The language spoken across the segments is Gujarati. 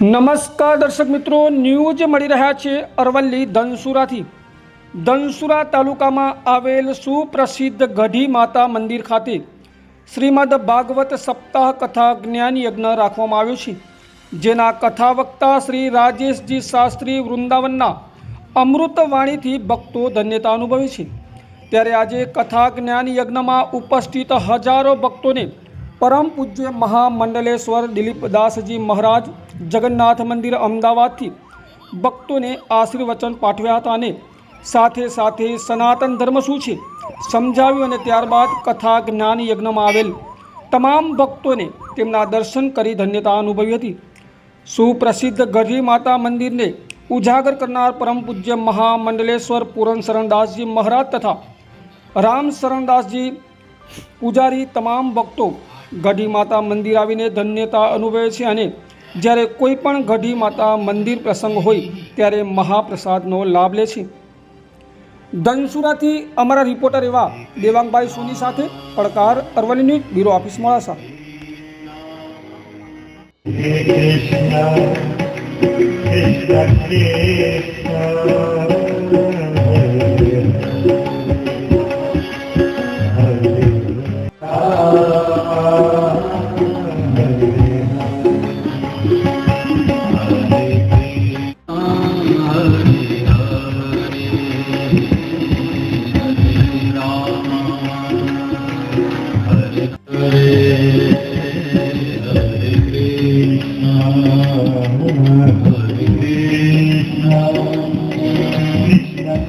નમસ્કાર દર્શક મિત્રો, ન્યૂઝ મળી રહ્યા છે અરવલ્લી ધનસુરાથી. ધનસુરા તાલુકામાં આવેલ સુપ્રસિદ્ધ ગઢી માતા મંદિર ખાતે શ્રીમદ ભાગવત સપ્તાહ કથા જ્ઞાન યજ્ઞ રાખવામાં આવ્યો છે, જેના કથા વક્તા શ્રી રાજેશજી શાસ્ત્રી વૃંદાવનના અમૃતવાણીથી ભક્તો ધન્યતા અનુભવે છે. ત્યારે આજે કથા જ્ઞાન યજ્ઞમાં ઉપસ્થિત હજારો ભક્તોને પરમ પૂજ્ય મહામંડલેશ્વર દિલીપદાસજી મહારાજ જગન્નાથ મંદિર અમદાવાદથી ભક્તોને આશીર્વચન પાઠવ્યા હતા અને સાથે સાથે સનાતન ધર્મ શું છે સમજાવ્યું અને ત્યારબાદ કથા જ્ઞાન યજ્ઞમાં આવેલ તમામ ભક્તોને તેમના દર્શન કરી ધન્યતા અનુભવી હતી. સુપ્રસિદ્ધ ગઢી માતા મંદિરને ઉજાગર કરનાર પરમ પૂજ્ય મહામંડલેશ્વર પૂરણ શરણદાસજી મહારાજ તથા રામ શરણદાસજી પૂજારી તમામ ભક્તો ગઢી માતા મંદિર આવીને ધન્યતા અનુભવે છે અને જ્યારે કોઈ પણ ગઢી માતા મંદિર પ્રસંગ હોય ત્યારે મહાપ્રસાદનો લાભ લે છે. ધનસુરાથી અમારા રિપોર્ટર એવા દેવાંગભાઈ સોની સાથે પડકાર Aravalli news bureau office Modasa. Krishna, Krishna Krishna,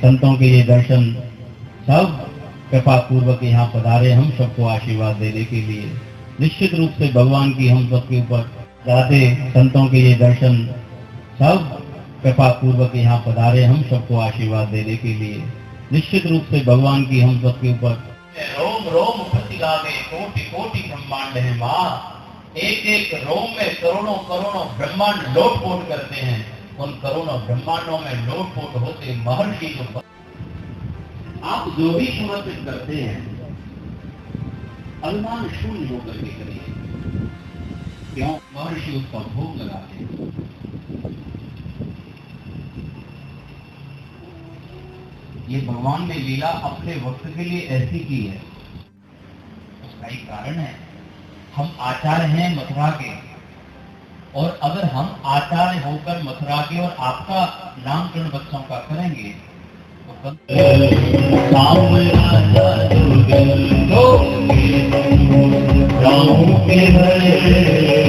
संतों के ये दर्शन सब कृपा पूर्वक यहाँ पधारे, हम सबको आशीर्वाद देने के लिए। निश्चित रूप से भगवान की हम सबके ऊपर जाते संतों के ये दर्शन सब कृपा पूर्वक यहाँ पधारे, हम सबको आशीर्वाद देने के लिए। निश्चित रूप से भगवान की हम सबके ऊपर रोम रोम प्रतिगावे कोटि कोटि ब्रह्मांड है माँ। एक एक रोम में करोड़ों करोड़ों ब्रह्मांड लोटपोट करते हैं। उन करोड़ों ब्रह्मांडों में लोटपोट होते महर्षि जो आप जो भी समर्पित करते हैं, अनुमान शून्य होकर के करिए। क्यों? महर्षि उसका भोग लगाते हैं। ये भगवान ने लीला अपने वक्त के लिए ऐसी की है। उसका एक कारण है, हम आचार्य हैं मथुरा के और अगर हम आचार्य होकर मथुरा के और आपका नामकरण बच्चों का करेंगे રામ રાજા રામ કે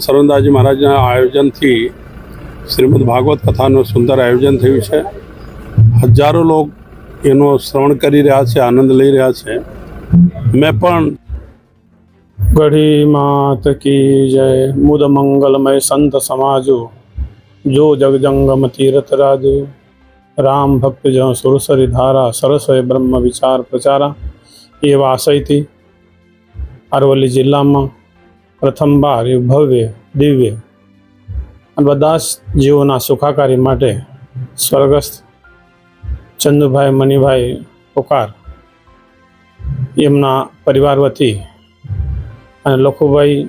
સરવંદાજી મહારાજના આયોજનથી શ્રીમદ ભાગવત કથાનું સુંદર આયોજન થયું છે. હજારો લોકો એનો શ્રવણ કરી રહ્યા છે, આનંદ લઈ રહ્યા છે. મેં પણ ગઢી માત કી જય, મુદ મંગલમય સંત સમાજો. જો જગજંગમ તીરથ રાજુ રામ ભક્ત જન સુરસરી ધારા, સરસ્વય બ્રહ્મ વિચાર પ્રચારા એવા આશયથી અરવલ્લી જિલ્લામાં પ્રથમવાર એ ભવ્ય, દિવ્ય અને બધા જીવોના સુખાકારી માટે સ્વર્ગસ્થ ચંદુભાઈ મણિભાઈ પોકાર, એમના પરિવાર વતી અને લખુભાઈ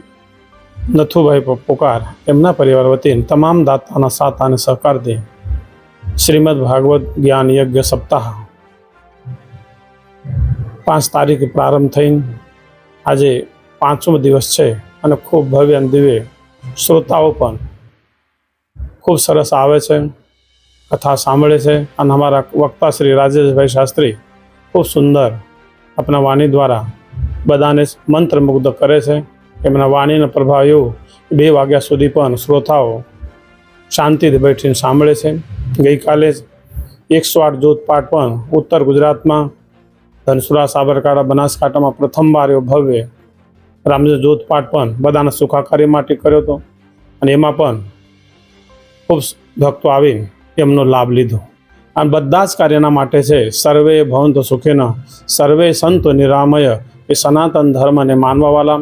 નથુભાઈ પોકાર, એમના પરિવાર વતી તમામ દાતાના સાથ અને દે શ્રીમદ ભાગવત જ્ઞાન યજ્ઞ સપ્તાહ પાંચ તારીખે પ્રારંભ થઈને આજે પાંચમો દિવસ છે અને ખૂબ ભવ્ય અને દિવ્ય શ્રોતાઓ પણ ખૂબ સરસ આવે છે, કથા સાંભળે છે અને અમારા વક્તા શ્રી રાજેશભાઈ શાસ્ત્રી ખૂબ સુંદર આપણા વાણી દ્વારા બધાને મંત્રમુગ્ધ કરે છે. એમના વાણીનો પ્રભાવ એવો બે વાગ્યા સુધી પણ શ્રોતાઓ શાંતિથી બેઠીને સાંભળે છે. ગઈકાલે એકસો આઠ જોતપાઠ પણ ઉત્તર ગુજરાતમાં ધનસુરા સાબરકાંઠા બનાસકાંઠામાં પ્રથમવાર એવો ભવ્ય રામજી જોતપાઠ પણ બધાના સુખાકારી માટે કર્યો હતો અને એમાં પણ ખૂબ ભક્તો આવીને એમનો લાભ લીધો. અને બધા જ કાર્યના માટે છે, સર્વે ભવંતો સુખેન, સર્વે સંતો નિરામય, એ સનાતન ધર્મને માનવાવાલા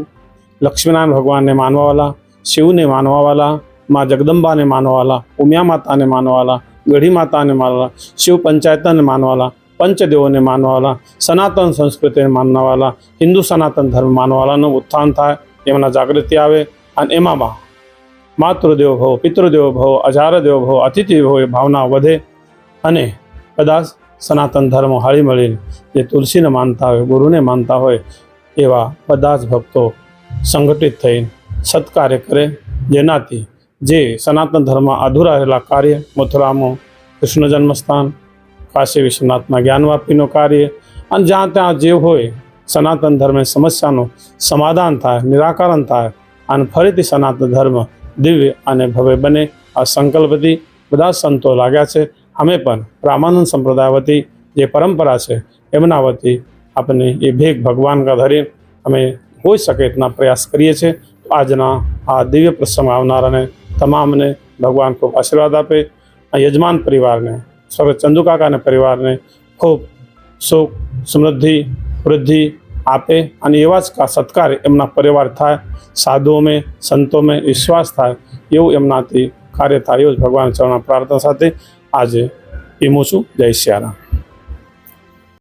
લક્ષ્મીનારાયણ ભગવાનને માનવાવાલા, શિવને માનવાવાલા, મા જગદંબાને માનવાવાલા, ઉમિયા માતાને માનવાવાલા, ગઢી માતાને માનવાલા શિવ પંચાયતને માનવાલા પંચદેવોને માનવાવાલા, સનાતન સંસ્કૃતિને માનવાવાલા, હિન્દુ સનાતન ધર્મ માનવાલાનું ઉત્થાન થાય, એમના જાગૃતિ આવે અને એમાં માતૃદેવ ભવ, પિતૃદેવ ભવ અજાર દેવો ભવ, અતિથિ ભવ એ ભાવના વધે અને કદાચ સનાતન ધર્મ હળી મળીને જે તુલસીને માનતા હોય, ગુરુને માનતા હોય એવા બધા જ ભક્તો સંગઠિત થઈ સત્કાર્ય કરે. જેનાથી જે સનાતન ધર્મમાં અધૂરા રહેલા કાર્ય, મથુરામાં, કૃષ્ણ જન્મસ્થાન, કાશી વિશ્વનાથના જ્ઞાનવાપીનું કાર્ય, અને જ્યાં ત્યાં જે હોય સનાતન ધર્મે સમસ્યાનું સમાધાન થાય, નિરાકરણ થાય, અને ફરીથી સનાતન ધર્મ દિવ્ય અને ભવ્ય બને, આ સંકલ્પથી બધા સંતો લાગ્યા છે. અમે પણ રામાનંદ સંપ્રદાય વતી જે પરંપરા છે, એમના વતી આપણે એ ભેગ ભગવાન કા ધરી અમે હોઈ શકે એટલા પ્રયાસ કરીએ છીએ. આજના આ દિવ્ય પ્રસંગ આવનારાને તમામને ભગવાન ખૂબ આશીર્વાદ આપે. આ યજમાન પરિવારને સ્વર્ગ ચંદુકાકાને પરિવારને ખૂબ સુખ, સમૃદ્ધિ, વૃદ્ધિ આપે અને એવા જ સત્કાર એમના પરિવાર થાય, સાધુઓમાં, સંતોમાં વિશ્વાસ થાય એવું એમનાથી કાર્ય થાય. એવું જ ભગવાન ચરણા પ્રાર્થના સાથે આજે પીમું છું. જય સિયારામ